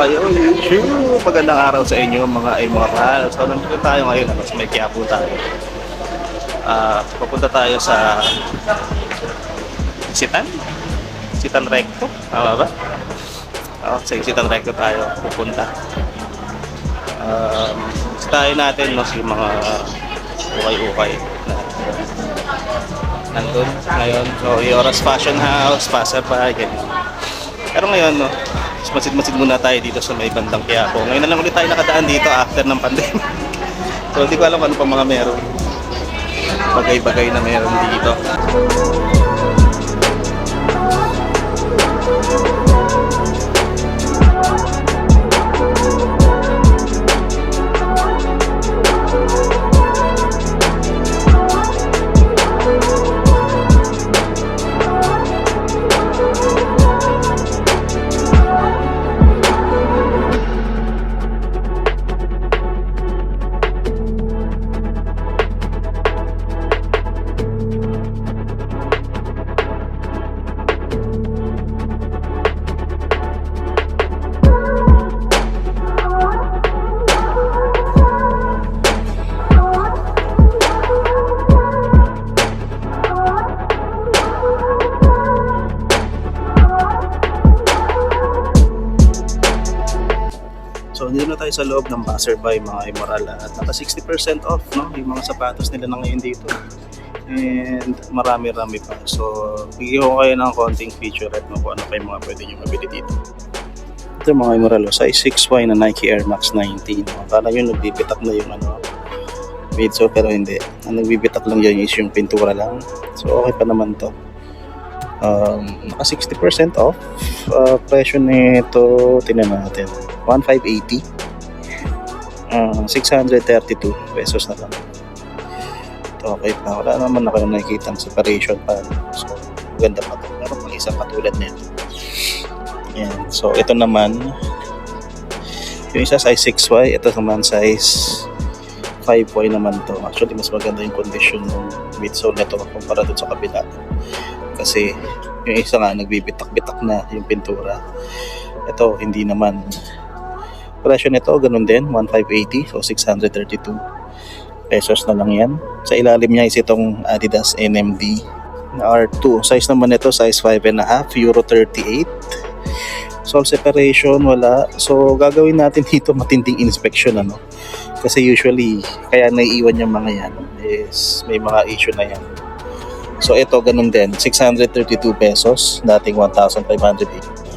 Kayo? Sure, magandang araw sa inyo mga immortal. So, nandito tayo ngayon, ano, sa may Quiapo tayo. Ah, pupunta tayo sa Sitan? Sitan Recto? Tama ba? Oo, sa Sitan Recto tayo pupunta. Um, tayo natin no, yung mga ukay-ukay na nandun ngayon. So, Yoras Fashion House, Pasapay, ganyan. Pero ngayon, no, mas masid-masid muna tayo dito sa may bandang Quiapo. Ngayon na lang ulit tayo nakadaan dito after ng pandemic. so, hindi ko alam ano pa mga meron. Bagay-bagay na meron dito. So, nandito na tayo sa loob ng passerby mga Immoral at naka 60% off no? yung mga sapatos nila na ngayon dito. And marami-rami pa. So, bigyan ko kayo ng konting featurette no? kung ano pa mga pwede nyo mabili dito. Ito mga Immoral, oh, size 6Y na Nike Air Max 19. No? Para yun nagbibitak na yung ano, midsole pero hindi. Ang nagbibitak lang yan is yung pintura lang. So, okay pa naman to. Um, naka 60% off. Uh, presyo nito, tinan natin. 1,580. Uh, 632 pesos na lang. Ito, okay pa. Wala naman na kayo nakikita separation pa. So, ganda pa ito. Meron pang isang katulad nito. Yan. So, ito naman, yung isa size 6Y, ito naman size 5Y naman to. Actually, mas maganda yung condition ng midsole nito kumpara dun sa kabila. Kasi, yung isa nga, nagbibitak-bitak na yung pintura. Ito, hindi naman. Presyo nito, ganun din, 1,580. So, 632 pesos na lang yan. Sa ilalim niya is itong Adidas NMD na R2. Size naman nito, size 5.5, Euro 38. Sole separation, wala. So, gagawin natin dito matinding inspection, ano. Kasi usually, kaya naiiwan yung mga yan is may mga issue na yan. So, ito, ganun din. 632 pesos, dating 1,580.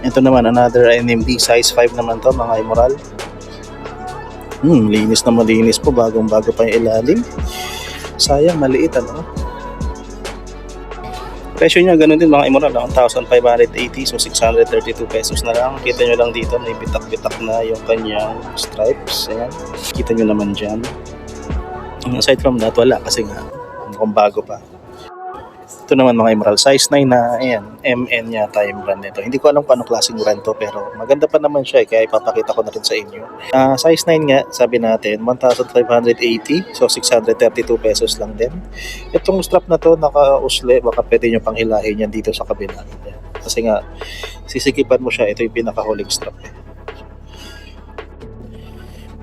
Ito naman, another NMD, size 5 naman to, mga Immoral. Hmm, linis na malinis po, bagong bago pa yung ilalim. Sayang, maliit ano. Presyo niya ganun din mga Immoral, 1,580 so 632 pesos na lang. Kita nyo lang dito, may bitak-bitak na yung kanyang stripes. Ayan. Kita nyo naman dyan. Aside from that, wala kasi nga, mukhang bago pa. Ito naman mga Emerald, size 9 na, ayan, MN yata yung brand nito. Hindi ko alam kung anong klaseng brand to, pero maganda pa naman siya, eh, kaya ipapakita ko na rin sa inyo. Ah, size 9 nga, sabi natin, 1,580, so 632 pesos lang din. Itong strap na to, naka-usle, baka pwede nyo pang hilahin yan dito sa kabila. Ayan. Kasi nga, sisikipan mo siya, ito yung pinakahuling strap. Eh.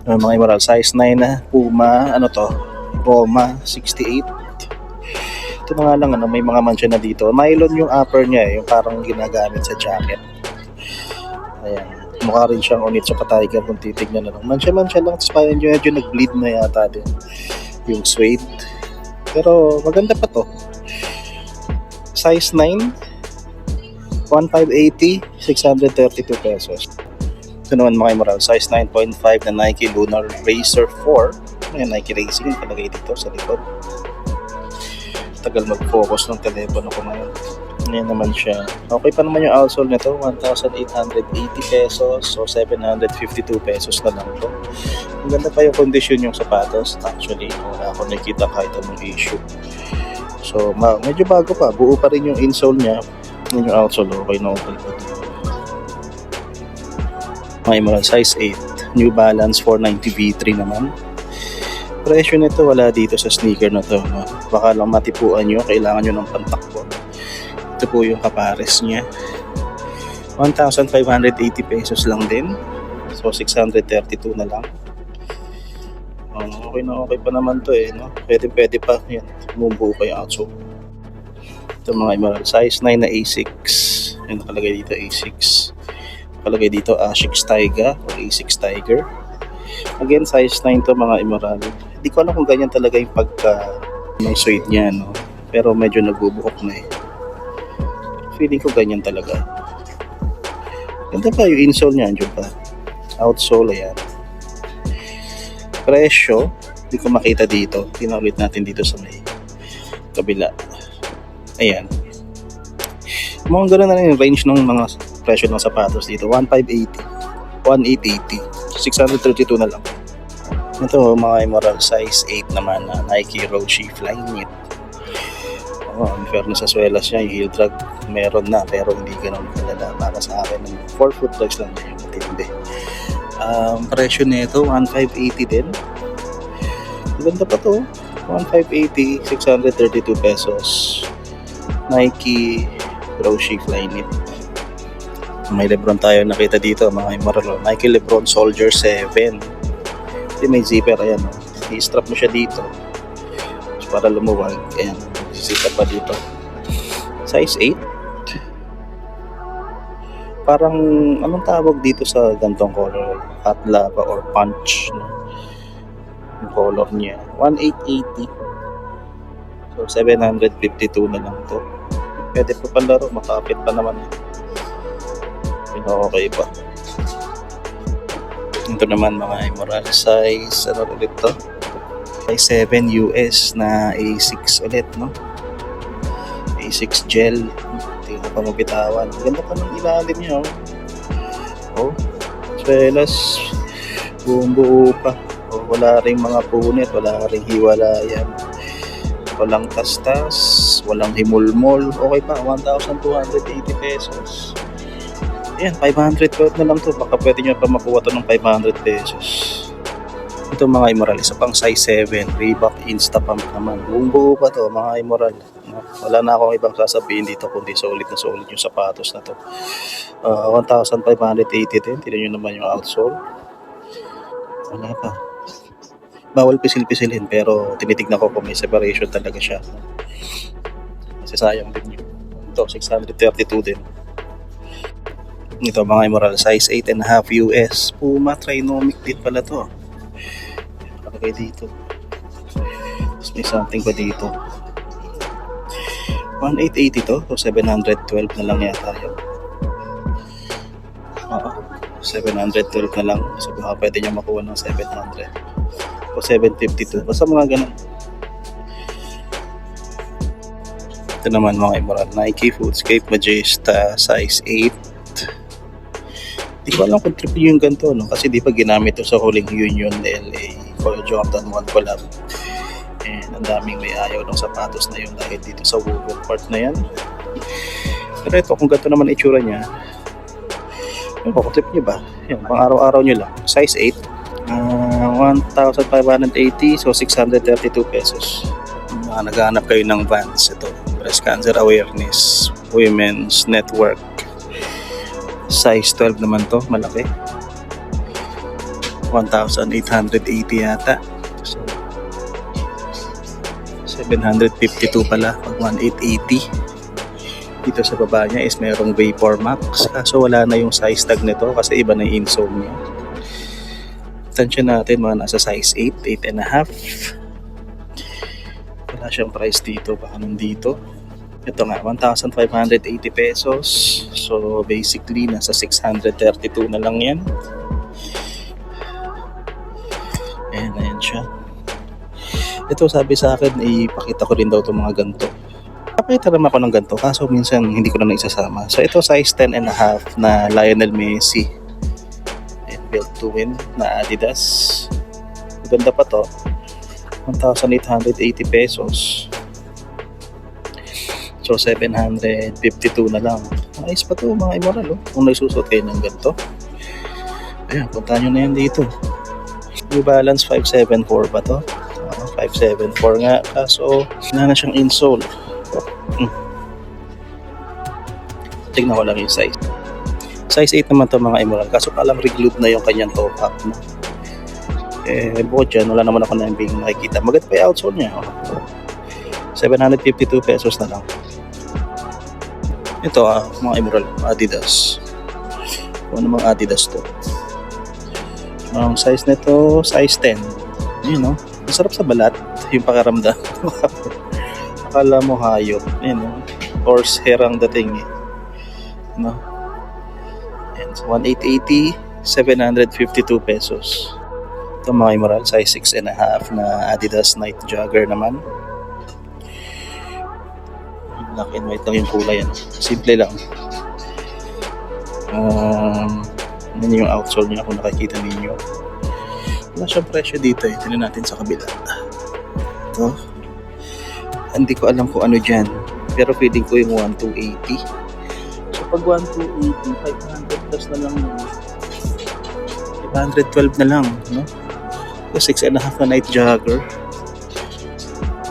Ah, mga Emerald, size 9 na, Puma, ano to, Roma 68 ito na nga lang ano, may mga mancha na dito. Nylon yung upper niya eh, yung parang ginagamit sa jacket. Ayan. Mukha rin siyang unit sa Tiger kung titignan na lang. Mancha-mancha lang, tapos parang medyo, medyo nag-bleed na yata din yung suede. Pero maganda pa to. Size 9, 1,580, 632 pesos. Ito naman mga moral, size 9.5 na Nike Lunar Racer 4. May Nike Racing palagay dito sa likod tagal mag-focus ng telepono ko ngayon. Ngayon naman siya. Okay pa naman yung outsole nito, 1,880 pesos o 752 pesos na lang to. Ang ganda pa yung condition yung sapatos. Actually, wala ako nakita kahit anong issue. So, ma- medyo bago pa. Buo pa rin yung insole niya. Yun yung outsole, okay na okay pa. May moral size 8. New Balance 490 V3 naman presyo nito wala dito sa sneaker na to. No? Baka lang matipuan nyo, kailangan nyo ng pantakbo. Ito po yung kapares niya. 1,580 pesos lang din. So, 632 na lang. Oh, okay na okay pa naman to eh. No? Pwede pwede pa. Yan. Bumubuo pa yung outsole. Ito mga emerald. Size 9 na A6. Yan nakalagay dito A6. Nakalagay dito Ashix Tiger or A6 Tiger. Again, size 9 to mga emerald. Hindi ko alam kung ganyan talaga yung pagka ng suede niya. No? Pero medyo nagbubuhok na eh. Feeling ko ganyan talaga. Ganda pa yung insole niya. Andiyan pa. Outsole, ayan. Presyo, hindi ko makita dito. Tingnan natin dito sa may kabila. Ayan. Mga ganun na rin yung range ng mga presyo ng sapatos dito. 1,580. 1,880. 632 na lang. Ito, mga emerald size 8 naman na Nike Road Shoe Flyknit. Oh, in fairness sa swelas niya, yung heel drag meron na pero hindi ganun kalala para sa akin. 4 foot drugs lang yung matindi. Um, presyo nito 1,580 din. Ganda pa to. 1,580, 632 pesos. Nike Roshi Flyknit. May Lebron tayo nakita dito mga Emerald. Nike Lebron Soldier 7. Hindi may zipper, ayan. I-strap mo siya dito. So, para lumuwag. Ayan, zipper pa dito. Size 8. Parang, anong tawag dito sa gantong color? Hot lava or punch. No? Yung color niya. 1,880. So, 752 na lang to. Pwede pa palaro, makapit pa naman. Okay pa. Ito naman mga emerald size, ano ulit to? Size 7 US na A6 ulit, no? A6 gel. Hindi ko pa mabitawan. Ganda pa ng ilalim niya, oh. Oh, svelas. Buong buo pa. Oh, wala ring mga punit, wala ring hiwalayan. Walang tastas, walang himulmol. Okay pa, 1,280 pesos. Ayan, 512 na lang to. Baka pwede nyo pa makuha to ng 500 pesos. Ito mga Emerald, isa pang size 7, Reebok Insta Pump naman. Buong buo pa to mga Emerald. No? Wala na akong ibang sasabihin dito kundi solid na solid yung sapatos na to. Uh, 1,580 din. Tignan nyo naman yung outsole. Wala pa. Bawal pisil-pisilin pero tinitignan ko kung may separation talaga siya. Kasi sayang din yun. Ito, 632 din. Ito mga Emerald size 8 and a half US. Puma Trinomic din pala to. Nakalagay dito. Tapos may something pa dito. 1880 to. So 712 na lang yata yun. Oo. 712 na lang. So baka pwede nyo makuha ng 700. O 752. Basta mga ganun. Ito naman mga Emerald. Nike Foodscape Majesta size 8. Di ko alam kung trip yung ganito, no? Kasi di pa ginamit to sa huling Union LA Call Jordan 1 collab. And ang daming may ayaw ng sapatos na yun dahil dito sa woven part na yan. Pero ito, kung ganito naman itsura niya, yun, kung trip niyo ba? Yan, pang araw-araw nyo lang. Size 8. ah 1,580 so 632 pesos. Mga naghahanap kayo ng Vans, ito. Breast Cancer Awareness Women's Network size 12 naman to malaki. 1,880 yata. So 752 pala pag 1,880 dito sa baba niya is merong Vapor Max kaso wala na yung size tag nito kasi iba na yung insole niya. Tansya natin mga nasa size 8 8 and a half. Wala siyang price dito baka nandito ito nga, 1,580 pesos. So, basically, nasa 632 na lang yan. Ayan, ayan siya. Ito, sabi sa akin, ipakita ko rin daw itong mga ganito. Pakita naman ako ng ganito, kaso minsan hindi ko na naisasama. So, ito size 10 and a half na Lionel Messi. Ayan, built to win na Adidas. Ganda pa to. 1,880 pesos. So, 752 na lang. Ayos pa to mga Emerald, oh. Kung nagsusot kayo ng ganito. Ayan, punta nyo na yan dito. New Balance 574 ba to? Ah, 574 nga. Kaso, wala na siyang insole. Hmm. Tignan ko lang yung size. Size 8 naman to mga Emerald. Kaso palang reglued na yung kanyang top up. No? Eh, bukod dyan, wala naman ako na yung nakikita. Maganda pa yung outsole niya. Oh. 752 pesos na lang. Ito ah, mga Emerald, Adidas. Kung ano mga Adidas to. Ang size nito, size 10. Yun no? Masarap sa balat, yung pakaramdam. Akala mo hayop. Yun no? Horse hair ang dating eh. No? Yan, so 1880, 752 pesos. Ito mga Emerald, size 6 and a half na Adidas Night Jogger naman. Black and white lang yung kulay. Ano? Simple lang. Um, yan yung outsole niya kung nakikita ninyo. Wala siyang presyo dito eh. Tingnan natin sa kabila. Ito. Hindi ko alam kung ano dyan. Pero feeling ko yung 1280. So pag 1280, 500 plus na lang yun. 512 na lang. No? So 6 and a half na night jogger.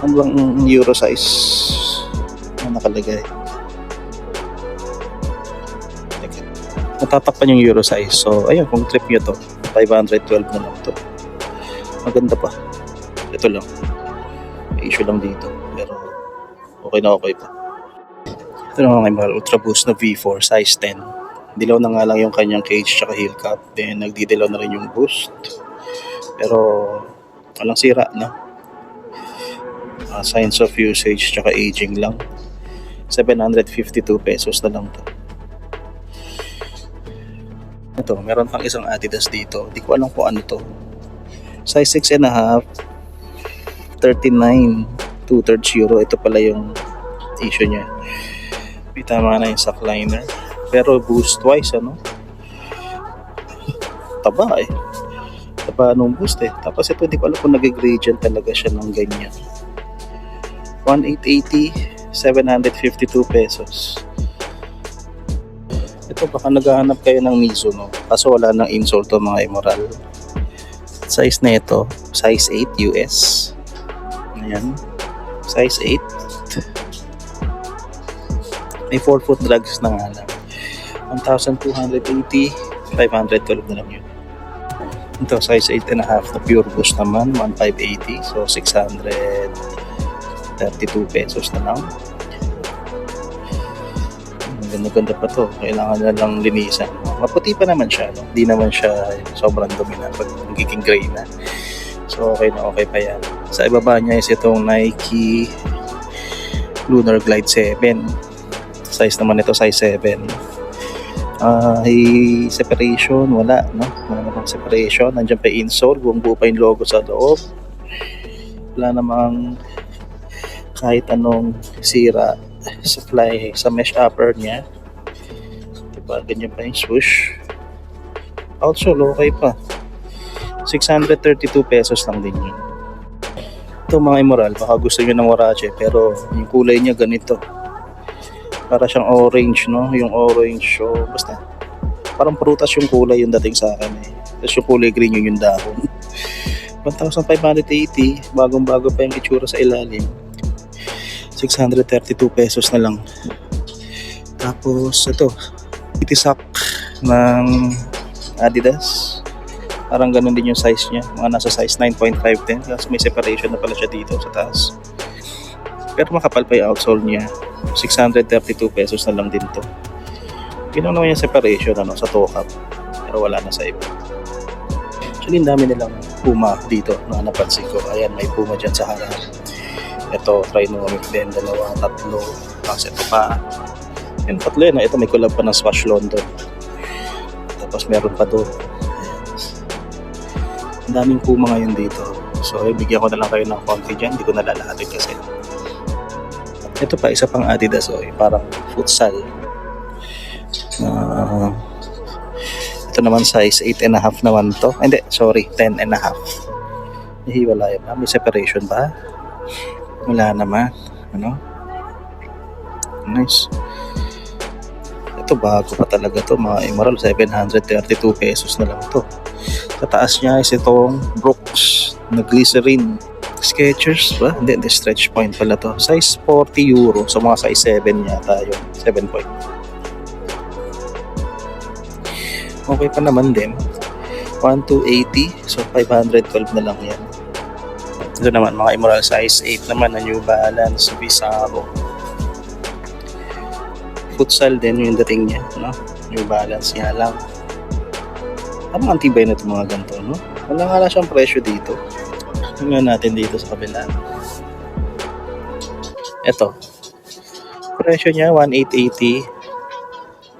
Bang euro size? Ano nakalagay? Natatakpan yung euro size. So, ayun, kung trip nyo to, 512 na lang to. Maganda pa. Ito lang. May issue lang dito. Pero, okay na okay pa. Ito na mga mahal, Ultra Boost na V4, size 10. Dilaw na nga lang yung kanyang cage tsaka heel cap. Then, nagdidilaw na rin yung boost. Pero, walang sira na. Ah, signs of usage tsaka aging lang. 752 pesos na lang to. Ito, meron pang isang Adidas dito. Di ko alam kung ano to. Size 6 and a half. 39 2 thirds euro. Ito pala yung issue niya. May tama na yung sack liner. Pero boost twice, ano? Taba eh. Taba nung boost eh. Tapos ito, di ko alam kung nag-gradient talaga siya ng ganyan. 1880, 752 pesos. Ito baka naghahanap kayo ng Mizuno kaso wala nang insole to mga Emerald. Size na ito, size 8 US. Ayan. Size 8. May 4 foot drags na nga lang. 1,280, 512 na lang yun. Ito, size 8 and a half na pure boost naman, 1,580. So, 632 pesos na lang. Ang Ganda-ganda pa to. Kailangan na lang linisan. Maputi pa naman siya. No? Hindi naman siya sobrang dumi na pag magiging gray na. So, okay na okay pa yan. Sa ibaba niya is itong Nike Lunar Glide 7. Size naman ito, size 7. Ah, may separation, wala, no? Wala namang separation. Nandiyan pa insole, buong buo pa yung logo sa loob. Wala namang kahit anong sira sa fly, sa mesh upper niya. Diba, ganyan pa yung swoosh. Outsole, okay pa. 632 pesos lang din yun. Ito mga immoral, baka gusto nyo ng Warache, pero yung kulay niya ganito. Para siyang orange, no? Yung orange, so basta. Parang prutas yung kulay yung dating sa akin eh. Tapos yung kulay green yun yung dahon. 1,580, bagong-bago pa yung itsura sa ilalim. 632 pesos na lang. Tapos ito, itisak ng Adidas. Parang ganun din yung size niya. Mga nasa size 9.5 din. Kasi may separation na pala siya dito sa taas. Pero makapal pa yung outsole niya. 632 pesos na lang din to. Yun naman yung separation ano, sa toe cap. Pero wala na sa iba. Actually, dami nilang Puma dito na napansin ko. Ayan, may Puma dyan sa harap. Ito, Trinomic din. Dalawa, tatlo. Tapos ito pa. Yan, tatlo yan. Ito, may collab pa ng Swash London. Tapos meron pa doon. Ang daming Puma ngayon dito. So, eh, bigyan ko na lang kayo ng konti dyan. Hindi ko nalalahatin kasi. Ito pa, isa pang Adidas. Oh, yung parang futsal. Ah, ito naman size 8 and a half naman to. Ah, Hindi, sorry, 10 and a half. Hihiwalay pa. May separation ba? Wala naman. Ano? Nice. Ito bago pa talaga to mga Emerald 732 pesos na lang to. Sa taas niya is itong Brooks na glycerin. Skechers ba? Hindi, hindi stretch point pala to. Size 40 euro. So mga size 7 yata yun. 7 point. Okay pa naman din. 1,280. So, 512 na lang yan. Ito naman, mga Immoral size 8 naman na New Balance Visaro. Futsal din yung dating niya, no? New Balance nga lang. Ang antibay na itong mga ganito, no? Wala nga lang siyang presyo dito. Tingnan natin dito sa kabila. Ito. Presyo niya, 1,880.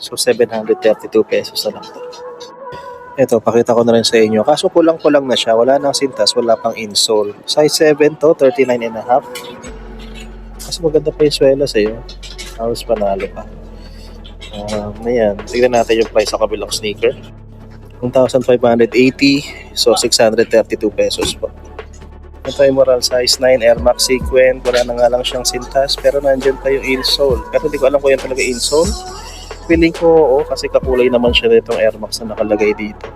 So, 732 pesos na lang to. Ito, pakita ko na rin sa inyo. Kaso kulang-kulang na siya. Wala nang sintas, wala pang insole. Size 7 to, 39 and a half. Kasi maganda pa yung swela sa'yo. Halos panalo pa. Um, ayan. Tignan natin yung price sa kabilang sneaker. 1,580. So, 632 pesos po. Ito ay moral size 9 Air Max Sequent. Wala na nga lang siyang sintas. Pero nandyan pa yung insole. Pero hindi ko alam kung yan talaga insole. Feeling ko, oo, kasi kakulay naman siya nitong Air Max na nakalagay dito.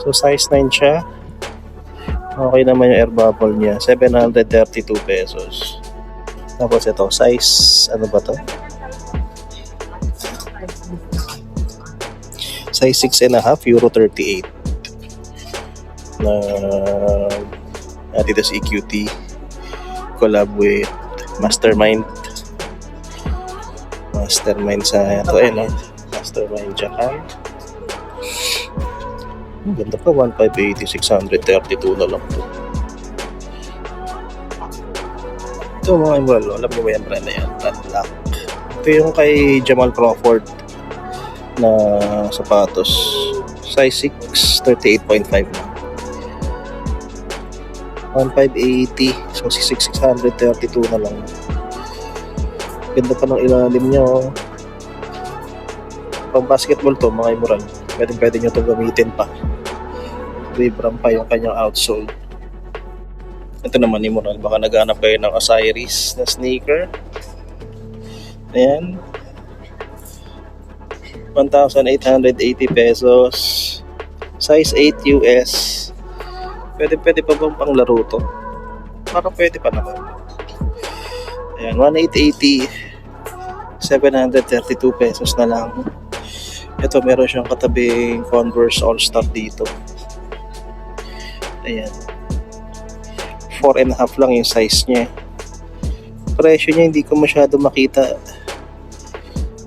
So, size 9 siya. Okay naman yung air bubble niya. 732 pesos. Tapos ito, size, ano ba to? Size 6 and a half, Euro 38. Na Adidas EQT collab with Mastermind Mastermind sa ito eh no? Mastermind Japan. Ang ganda pa 1580 632 na lang to. Ito mga imral alam niyo ba yan brand na yan? Brand black ito yung kay Jamal Crawford na sapatos. Size 6 38.5 na. 1580 so 6632 na lang ganda pa ng ilalim niya oh. pang basketball to mga imural pwede pwede nyo itong gamitin pa Vibram pa yung kanyang outsole ito naman imural baka naghanap kayo ng Osiris na sneaker ayan 1,880 pesos size 8 US Pwede, pwede pa bang panglaro to? Parang pwede pa naman. Ayan, 1,880. 732 pesos na lang. Ito, meron siyang katabing Converse All-Star dito. Ayan. 4 and a half lang yung size niya. Presyo niya hindi ko masyado makita.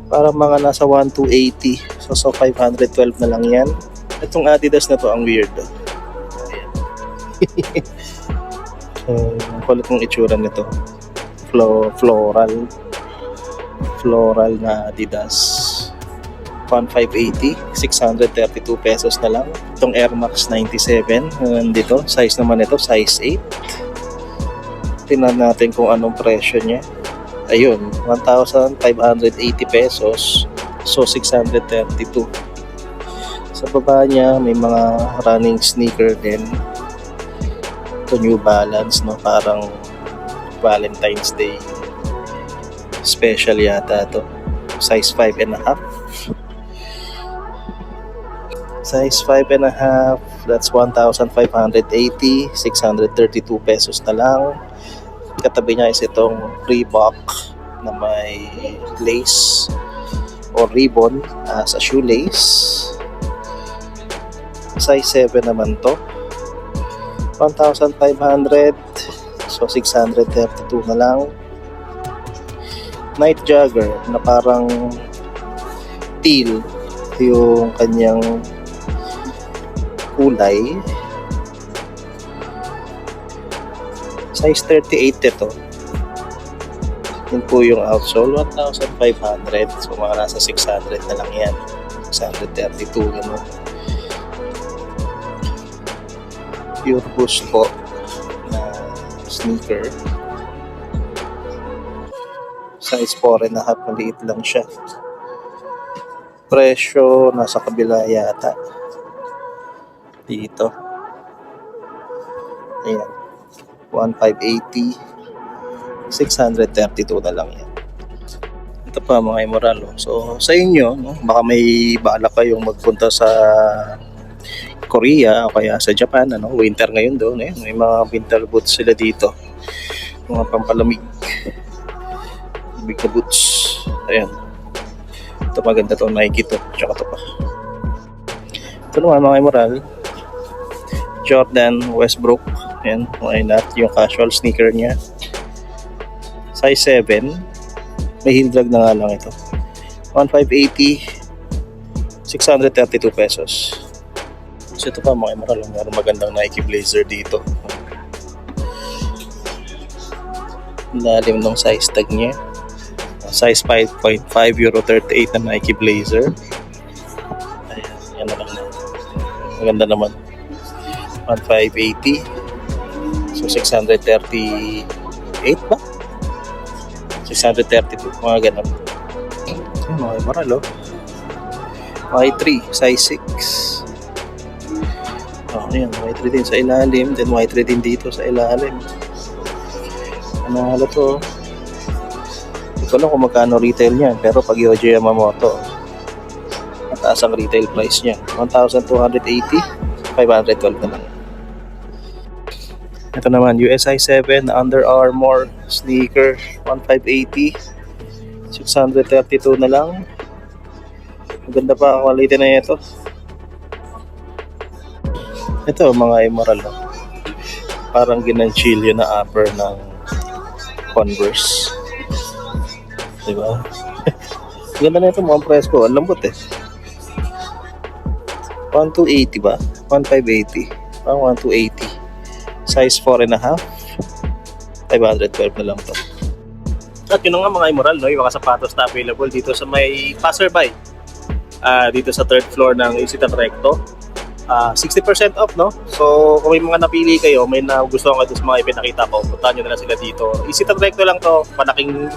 Para mga nasa 1,280. So, so 512 na lang yan. Itong Adidas na to ang weird. um, ang kulit ng itsura nito Flo floral floral na Adidas. 1580 632 pesos na lang. Itong Air Max 97 nandito. Size naman ito size 8 tingnan natin kung anong presyo niya. Ayun 1,580 pesos. So 632 sa baba niya may mga running sneaker din. To New Balance no? Parang Valentine's Day special yata to. Size 5 and a half. Size 5 and a half that's 1,580 632 pesos na lang. Katabi niya is itong Reebok na may lace or ribbon as a shoelace. Size 7 naman to. 1,500 so 632 na lang night jogger na parang teal yung kanyang kulay. Size 38 ito. Yun po yung outsole 1,500 so mga nasa 600 na lang yan. 632 gano'n pure boost po na sneaker size 4 and a half maliit lang siya. Presyo nasa kabila yata. Dito. Ayan. 1580 632 na lang yan. Ito pa mga immoral oh. so sa inyo no, baka may balak kayong magpunta sa Korea o kaya sa Japan ano? Winter ngayon doon eh may mga winter boots sila dito. Mga pampalamig big na boots ayan ito maganda to Nike to tsaka to pa Ito naman mga moral. Jordan Westbrook. Yan, why not? Yung casual sneaker niya. Size 7. May heel drag na nga lang ito. 1,580. 632 pesos. So ito pa mga moral. Meron magandang Nike Blazer dito. Lalim ng size tag niya. Size 5.5 euro 38 na Nike Blazer. Ayan, yan na lang. Maganda naman. 1,580. So, 638 ba? 632. Mga ganun. Ayan, mga moral, oh. Y3, size 6. Oh, ayan, Y3 din sa ilalim. Then, Y3 din dito sa ilalim. Ano halo to? Hindi ko alam kung magkano retail niyan. Pero pag Yojo Yamamoto, mataas ang retail price niya. 1,280, 512 na lang. Ito naman, USI 7 Under Armour sneaker, 1,580, 632 na lang. Maganda pa quality na ito. Ito, mga immoral. no? Parang ginanchilyo na upper ng Converse. Diba? Ganda na ito mga presko. Ang lambot eh. 1280 ba? 1580. Parang 1280. Size 4 and a half. 512 na lang to. At yun nga mga immoral, no? yung mga sapatos na available dito sa may passerby. Ah, dito sa third floor ng Isitan Recto. Ah, 60% off, no? So, kung may mga napili kayo, may na gusto kayo sa mga ipinakita ko, puntahan nyo na lang sila dito. Isitan Recto lang to, malaking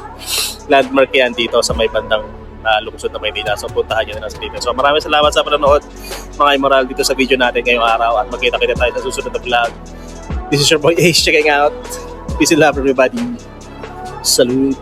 landmark yan dito sa may bandang uh, lungsod na Maynila. So, puntahan nyo na lang sila dito. So, maraming salamat sa panonood, mga immoral, dito sa video natin ngayong araw at magkita-kita tayo sa susunod na vlog. This is your boy Ace checking out. Peace and love everybody. Salute.